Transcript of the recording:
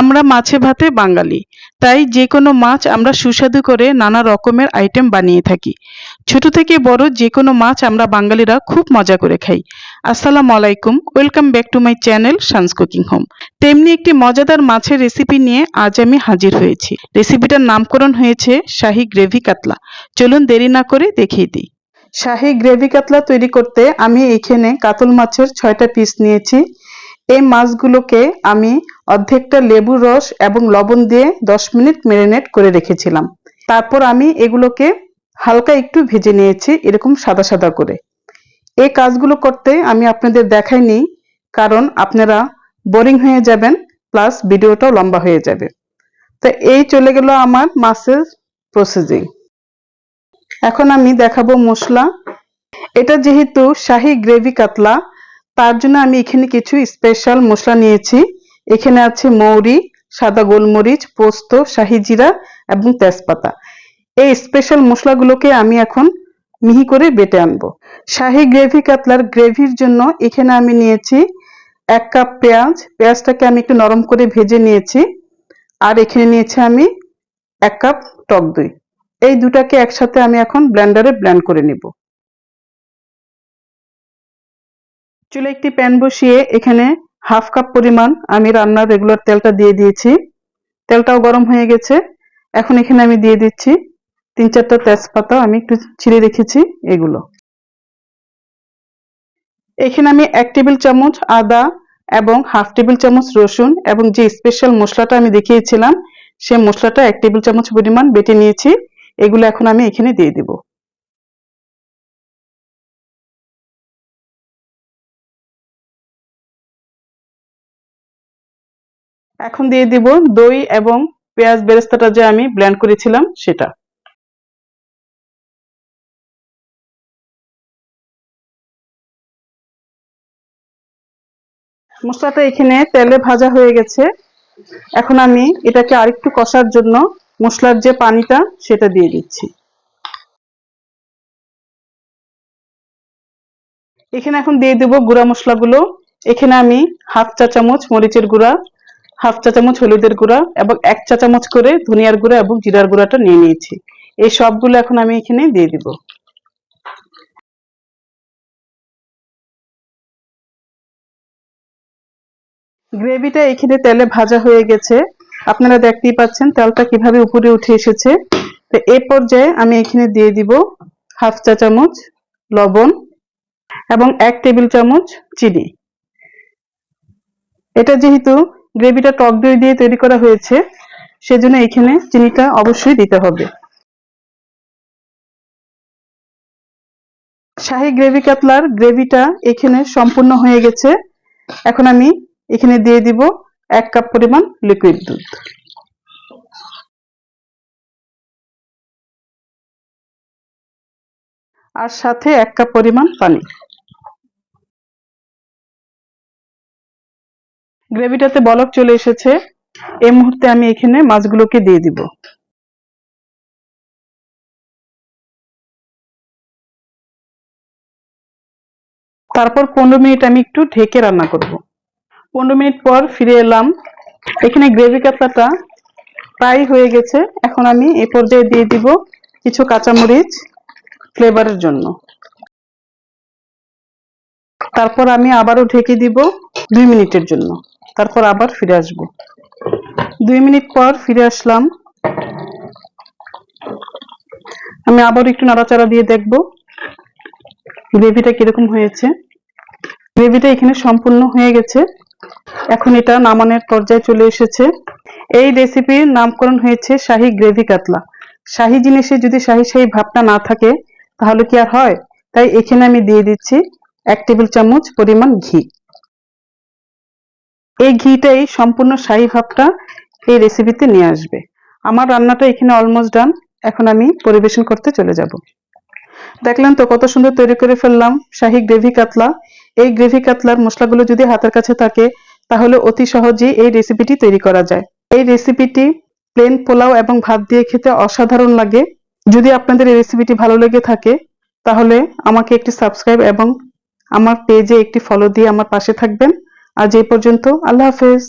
আমরা মাছে ভাতে বাঙালি। তাই যে কোনো মাছ আমরা সুস্বাদু করে নানা রকমের আইটেম বানিয়ে থাকি। ছোট থেকে বড় যে কোনো মাছ আমরা বাঙালিরা খুব মজা করে খাই। আসসালামু আলাইকুম, welcome back to my channel Sun's Cooking Home. তেমনি একটি মজাদার মাছের রেসিপি নিয়ে আজ আমি হাজির হয়েছি। রেসিপিটার নামকরণ হয়েছে শাহি গ্রেভি কাতলা। চলুন দেরি না করে দেখিয়ে দিই। শাহি গ্রেভি কাতলা তৈরি করতে আমি এখানে কাতল মাছের ছয়টা পিস নিয়েছি। এই মাছগুলোকে আমি অর্ধেকটা লেবুর রস এবং লবণ দিয়ে দশ মিনিট ম্যারিনেট করে রেখেছিলাম। তারপর আমি এগুলোকে হালকা একটু ভেজে নিয়েছি, এরকম সাদা সাদা করে। এই কাজগুলো করতে আমি আপনাদের দেখাইনি, কারণ আপনারা বোরিং হয়ে যাবেন, প্লাস ভিডিওটাও লম্বা হয়ে যাবে। তো এই চলে গেল আমার মাছের প্রসেসিং এখন আমি দেখাবো মশলা। এটা যেহেতু শাহি গ্রেভি কাতলা, তার জন্য আমি এখানে কিছু স্পেশাল মশলা নিয়েছি। এখানে আছে মৌরি, সাদা গোলমরিচ, পোস্ত, শাহি জিরা এবং তেজপাতা। এই স্পেশাল মশলাগুলোকে আমি এখন মিহি করে বেটে আনব। শাহি গ্রেভি কাতলার গ্রেভির জন্য এখানে আমি নিয়েছি এক কাপ পেঁয়াজ। পেঁয়াজটাকে আমি একটু নরম করে ভেজে নিয়েছি। আর এখানে নিয়েছি আমি এক কাপ টক দই। এই দুটাকে একসাথে আমি এখন ব্লেন্ডারে ব্লেন্ড করে নিব। চুলে একটি প্যান বসিয়ে এখানে হাফ কাপ পরিমাণ আমি রান্নার রেগুলার তেলটা দিয়ে দিয়েছি। তেলটাও গরম হয়ে গেছে। এখন এখানে আমি দিয়ে দিচ্ছি তিন চারটা তেজপাতা, আমি একটু ছিঁড়ে রেখেছি এগুলো। এখানে আমি এক টেবিল চামচ আদা এবং হাফ টেবিল চামচ রসুন এবং যে স্পেশাল মশলাটা আমি দেখিয়েছিলাম, সেই মশলাটা এক টেবিল চামচ পরিমাণ বেটে নিয়েছি। এগুলো এখন আমি এখানে দিয়ে দিব। এখন দিয়ে দিব দই এবং পেঁয়াজ বেরেস্তাটা যে আমি ব্লেন্ড করেছিলাম সেটা। মশলাটা এখানে তেলে ভাজা হয়ে গেছে। এখন আমি এটাকে আরেকটু কষার জন্য মশলার যে পানিটা সেটা দিয়ে দিচ্ছি। এখানে এখন দিয়ে দেব গুঁড়া মশলাগুলো। এখানে আমি হাফ চা চামচ মরিচের গুঁড়া হাফ চা চামচ হলুদের গুঁড়া এবং এক চা চামচ করে ধনিয়ার গুঁড়া এবং জিরার গুঁড়াটা নিয়ে নিয়েছি। এই সবগুলো এখন আমি এখানে দিয়ে দিব। গ্রেভিটা এখানে তেলে ভাজা হয়ে গেছে। আপনারা দেখতেই পাচ্ছেন তেলটা কীভাবে উপরে উঠে এসেছে। তো এই পর্যায়ে আমি এখানে দিয়ে দিব হাফ চা চামচ লবণ এবং এক টেবিল চামচ চিনি। এটা যেহেতু গ্রেভিটা টক দই দিয়ে তৈরি করা হয়েছে, সেজন্য এখানে চিনিটা অবশ্যই দিতে হবে। শাহি গ্রেভি কাতলার গ্রেভিটা এখানে সম্পূর্ণ হয়ে গেছে। এখন আমি এখানে দিয়ে দিব এক কাপ পরিমাণ লিকুইড দুধ। আর সাথে এক কাপ পরিমাণ পানি। গ্রেভিটাতে বলক চলে এসেছে। এই মুহূর্তে আমি এখানে মাছগুলোকে দিয়ে দিব। তারপর পনেরো মিনিট আমি একটু ঢেকে রান্না করব। পনেরো মিনিট পর ফিরে এলাম। এখানে গ্রেভি কাতলাটা প্রায় হয়ে গেছে। এখন আমি এ পর্যায়ে দিয়ে দিব কিছু কাঁচামরিচ ফ্লেভারের জন্য। তারপর আমি আবারও ঢেকে দিব দুই মিনিটের জন্য। তারপর আবার ফিরে আসব। দুই মিনিট পর ফিরে আসলাম। আমি আবার একটু নাড়াচাড়া দিয়ে দেখব গ্রেভিটা কীরকম হয়েছে। গ্রেভিটা এখানে সম্পূর্ণ হয়ে গেছে। এখন এটা নামানোর পর্যায়ে চলে এসেছে। এই রেসিপির নামকরণ হয়েছে শাহি গ্রেভি কাতলা। শাহী জিনিসে যদি শাহি শাহী ভাবটা না থাকে, তাহলে কি আর হয়? তাই এখানে আমি দিয়ে দিচ্ছি এক টেবিল চামচ পরিমাণ ঘি। এই ঘিটাই সম্পূর্ণ শাহি ভাবটা এই রেসিপিতে নিয়ে আসবে। আমার রান্নাটা এখানে অলমোস্ট ডান এখন আমি পরিবেশন করতে চলে যাব। দেখলেন তো কত সুন্দর তৈরি করে ফেললাম, শাহি গ্রেভি কাতলা। এই গ্রেভি কাতলার মশলাগুলো যদি হাতের কাছে থাকে, তাহলে অতি সহজেই এই রেসিপিটি তৈরি করা যায়। এই রেসিপিটি প্লেন পোলাও এবং ভাত দিয়ে খেতে অসাধারণ লাগে। যদি আপনাদের এই রেসিপিটি ভালো লেগে থাকে, তাহলে আমাকে একটি সাবস্ক্রাইব এবং আমার পেজে একটি ফলো দিয়ে আমার পাশে থাকবেন। আজ এই পর্যন্ত আল্লাহ হাফেজ।